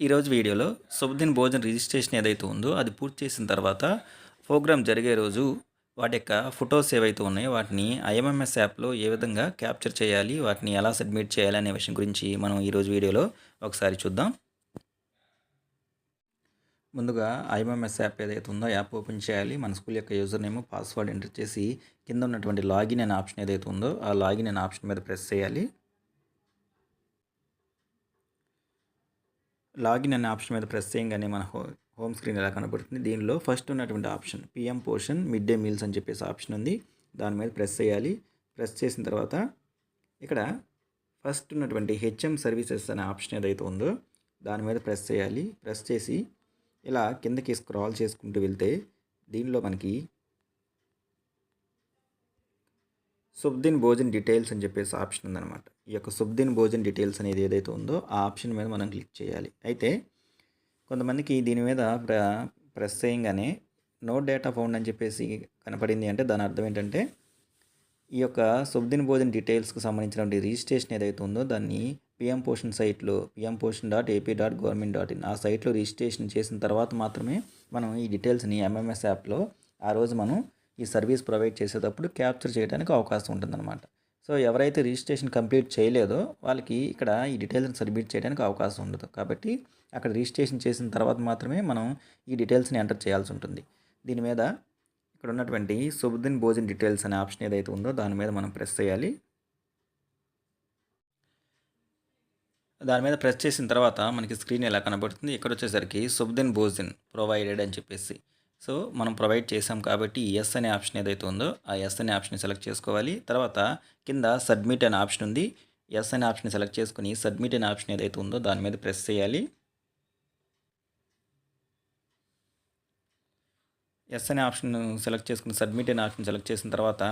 ఈరోజు వీడియోలో శుభదిన్ భోజన రిజిస్ట్రేషన్ ఏదైతే ఉందో అది పూర్తి చేసిన తర్వాత ప్రోగ్రామ్ జరిగే రోజు వాటి యొక్క ఫొటోస్ ఏవైతే ఉన్నాయో వాటిని ఐఎంఎంఎస్ యాప్లో ఏ విధంగా క్యాప్చర్ చేయాలి వాటిని ఎలా సబ్మిట్ చేయాలి అనే విషయం గురించి మనం ఈరోజు వీడియోలో ఒకసారి చూద్దాం. ముందుగా ఐఎంఎంఎస్ యాప్ ఏదైతే ఉందో యాప్ ఓపెన్ చేయాలి. మన స్కూల్ యొక్క యూజర్ నేమ్ పాస్వర్డ్ ఎంటర్ చేసి కింద ఉన్నటువంటి లాగిన్ అనే ఆప్షన్ ఏదైతే ఉందో ఆ లాగిన్ అనే ఆప్షన్ మీద ప్రెస్ చేయాలి. లాగిన్ అనే ఆప్షన్ మీద ప్రెస్ చేయగానే మన హో హోమ్ స్క్రీన్ ఎలా కనబడుతుంది? దీనిలో ఫస్ట్ ఉన్నటువంటి option PM Poshan mid day meals అని చెప్పేసి ఆప్షన్ ఉంది. దాని మీద ప్రెస్ చేయాలి. ప్రెస్ చేసిన తర్వాత ఇక్కడ ఫస్ట్ ఉన్నటువంటి హెచ్ఎం సర్వీసెస్ అనే ఆప్షన్ ఏదైతే ఉందో దాని మీద ప్రెస్ చేయాలి. ప్రెస్ చేసి ఇలా కిందకి స్క్రాల్ చేసుకుంటూ వెళ్తే దీనిలో మనకి సుబ్దిన్ భోజన్ డీటెయిల్స్ అని చెప్పేసి ఆప్షన్ ఉందన్నమాట. ఈ యొక్క సుబ్దిన్ భోజన్ డీటెయిల్స్ అనేది ఏదైతే ఉందో ఆ ఆప్షన్ మీద మనం క్లిక్ చేయాలి. అయితే కొంతమందికి దీని మీద ప్ర ప్రెస్ చేయంగానే నో డేటా ఫౌండ్ అని చెప్పేసి కనపడింది అంటే దాని అర్థం ఏంటంటే ఈ యొక్క సుబ్దిన్ భోజన్ డీటెయిల్స్కి సంబంధించినటువంటి రిజిస్ట్రేషన్ ఏదైతే ఉందో దాన్ని పిఎం పోషన్ సైట్లో PM Poshan dot AP dot government dot in ఆ సైట్లో రిజిస్ట్రేషన్ చేసిన తర్వాత మాత్రమే మనం ఈ డీటెయిల్స్ని ఎంఎంఎస్ యాప్లో ఆ రోజు మనం ఈ సర్వీస్ ప్రొవైడ్ చేసేటప్పుడు క్యాప్చర్ చేయడానికి అవకాశం ఉంటుందన్నమాట. సో ఎవరైతే రిజిస్ట్రేషన్ కంప్లీట్ చేయలేదో వాళ్ళకి ఇక్కడ ఈ డీటెయిల్స్ని సబ్మిట్ చేయడానికి అవకాశం ఉండదు. కాబట్టి అక్కడ రిజిస్ట్రేషన్ చేసిన తర్వాత మాత్రమే మనం ఈ డీటెయిల్స్ని ఎంటర్ చేయాల్సి ఉంటుంది. దీని మీద ఇక్కడ ఉన్నటువంటి సుబుద్దీన్ భోజన్ డీటెయిల్స్ అనే ఆప్షన్ ఏదైతే ఉందో దాని మీద మనం ప్రెస్ చేయాలి. దాని మీద ప్రెస్ చేసిన తర్వాత మనకి స్క్రీన్ ఎలా కనబడుతుంది? ఇక్కడ వచ్చేసరికి సుబ్దిన్ భోజన్ ప్రొవైడెడ్ అని చెప్పేసి. సో మనం ప్రొవైడ్ చేసాం కాబట్టి ఎస్ అనే ఆప్షన్ ఏదైతే ఉందో ఆ ఎస్ అనే ఆప్షన్ సెలెక్ట్ చేసుకోవాలి. తర్వాత కింద సబ్మిట్ అనే ఆప్షన్ ఉంది. ఎస్ అనే ఆప్షన్ సెలెక్ట్ చేసుకుని సబ్మిట్ అనే ఆప్షన్ ఏదైతే ఉందో దాని మీద ప్రెస్ చేయాలి. ఎస్ అనే ఆప్షన్ సెలెక్ట్ చేసుకుని సబ్మిట్ అనే ఆప్షన్ సెలెక్ట్ చేసిన తర్వాత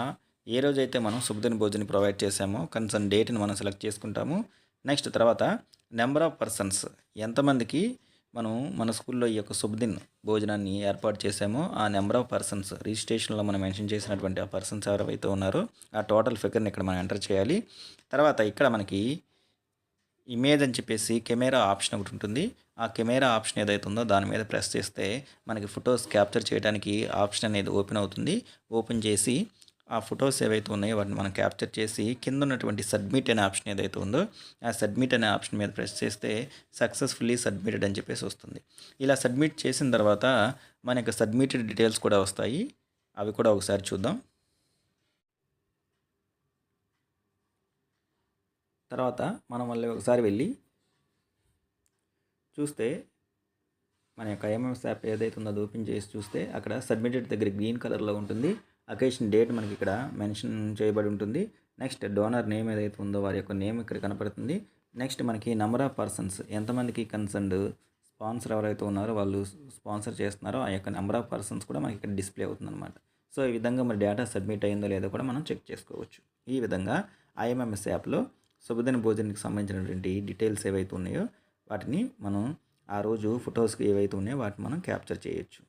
ఏ రోజైతే మనం శుభదిన భోజనం ప్రొవైడ్ చేసామో కన్సర్న్ డేట్ని మనం సెలెక్ట్ చేసుకుంటాము. నెక్స్ట్ తర్వాత నెంబర్ ఆఫ్ పర్సన్స్ ఎంతమందికి మనం మన స్కూల్లో ఈ యొక్క శుభదిన్ భోజనాన్ని ఏర్పాటు చేసామో ఆ నెంబర్ ఆఫ్ పర్సన్స్ రిజిస్ట్రేషన్లో మనం మెన్షన్ చేసినటువంటి ఆ పర్సన్స్ ఎవరైతే ఉన్నారో ఆ టోటల్ ఫిగర్ని ఇక్కడ మనం ఎంటర్ చేయాలి. తర్వాత ఇక్కడ మనకి ఇమేజ్ అని చెప్పేసి కెమెరా ఆప్షన్ ఒకటి ఉంటుంది. ఆ కెమెరా ఆప్షన్ ఏదైతే ఉందో దాని మీద ప్రెస్ చేస్తే మనకి ఫొటోస్ క్యాప్చర్ చేయడానికి ఆప్షన్ అనేది ఓపెన్ అవుతుంది. ఓపెన్ చేసి ఆ ఫొటోస్ ఏవైతే ఉన్నాయో వాటిని మనం క్యాప్చర్ చేసి కింద ఉన్నటువంటి సబ్మిట్ అనే ఆప్షన్ ఏదైతే ఉందో ఆ సబ్మిట్ అనే ఆప్షన్ మీద ప్రెస్ చేస్తే సక్సెస్ఫుల్లీ సబ్మిటెడ్ అని చెప్పేసి వస్తుంది. ఇలా సబ్మిట్ చేసిన తర్వాత మన యొక్క సబ్మిటెడ్ డీటెయిల్స్ కూడా వస్తాయి. అవి కూడా ఒకసారి చూద్దాం. తర్వాత మనం మళ్ళీ ఒకసారి వెళ్ళి చూస్తే మన యొక్క ఐఎంఎస్ యాప్ ఏదైతే ఉందో అది ఓపెన్ చేసి చూస్తే అక్కడ సబ్మిటెడ్ దగ్గర గ్రీన్ కలర్లో ఉంటుంది. అకేషన్ డేట్ మనకి ఇక్కడ మెన్షన్ చేయబడి ఉంటుంది. నెక్స్ట్ డోనర్ నేమ్ ఏదైతే ఉందో వారి యొక్క నేమ్ ఇక్కడ కనపడుతుంది. నెక్స్ట్ మనకి నెంబర్ ఆఫ్ పర్సన్స్ ఎంతమందికి కన్సర్న్డ్ స్పాన్సర్ ఎవరైతే ఉన్నారో వాళ్ళు స్పాన్సర్ చేస్తున్నారో ఆ యొక్క నెంబర్ ఆఫ్ పర్సన్స్ కూడా మనకి ఇక్కడ డిస్ప్లే అవుతుంది అనమాట సో ఈ విధంగా మరి డేటా సబ్మిట్ అయిందో లేదో కూడా మనం చెక్ చేసుకోవచ్చు. ఈ విధంగా ఐఎంఎంఎస్ యాప్లో శుభదిన భోజనానికి సంబంధించినటువంటి డీటెయిల్స్ ఏవైతే ఉన్నాయో వాటిని మనం ఆ రోజు ఫొటోస్కి ఏవైతే ఉన్నాయో వాటిని మనం క్యాప్చర్ చేయొచ్చు.